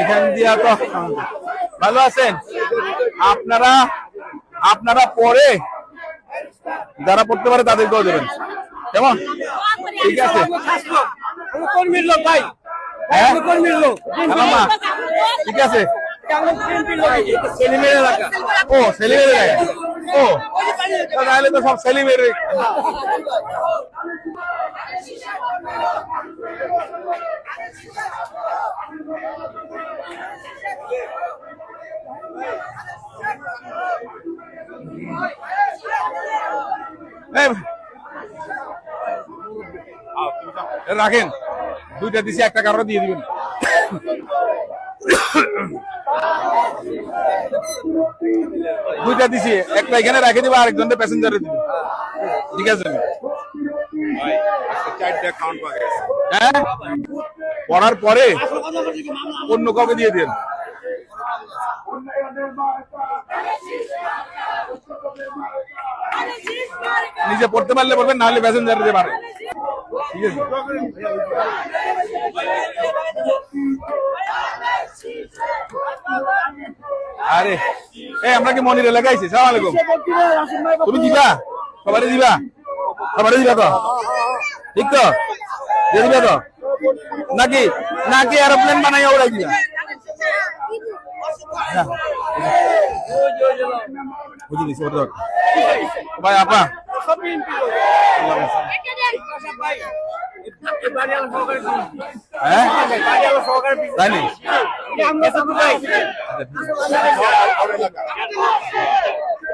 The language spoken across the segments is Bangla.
এখান দিয়া তো ভালো আছেন? আপনারা আপনারা পরে যারা পড়তে পারে তাদেরকেও দেবেন। কেমন? ঠিক আছে। কর্মীর লোক ভাই। হ্যাঁ? কর্মীর লোক ঠিক আছে। ও সেলিমের ও। তাহলে তো সব সেলিমের। রাখেন, দুইটা দিছি, একটা কারও দিয়ে দিবেন। দুইটা দিছি, একটা এখানে রেখে দিবা আরেকজনটা প্যাসেঞ্জারে দিবে। ঠিক আছে? হ্যাঁ? পড়ার পরে অন্য কাউকে দিয়ে দিন। নিজে পড়তে পারলে বলবেন, নাহলে প্যাসেঞ্জার দিতে পারে। আরে, এই আমরা কি মনির এলাকায় আছি? সালাম আলাইকুম। তুমি দিবা? সবারই দিবা? সবারই দিবা তো ঠিক তো? দিয়ে দিবা তো নাকি নাকি এরোপ্লেন বানাই ওটা দাও। ভাই আপা। হ্যাঁ তাই নি? ওদেরকে দেন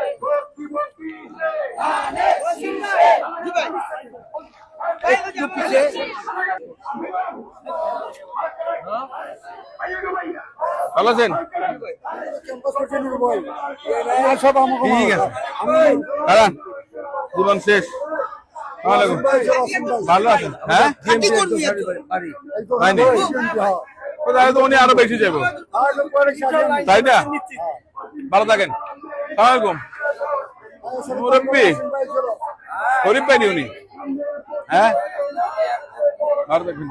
ভালো ভালো আছেন? ঠিক আছে। দাঁড়ান জীবন শেষ। ওয়ালাইকুম। ভালো আছেন? হ্যাঁ? ও তাহলে তো উনি আরও বেশি যাব। তাই না? ভালো থাকেন। সালামালাইকুম মুরব্বী। গরিব পাইনি উনি? হ্যাঁ ভালো থাকবেন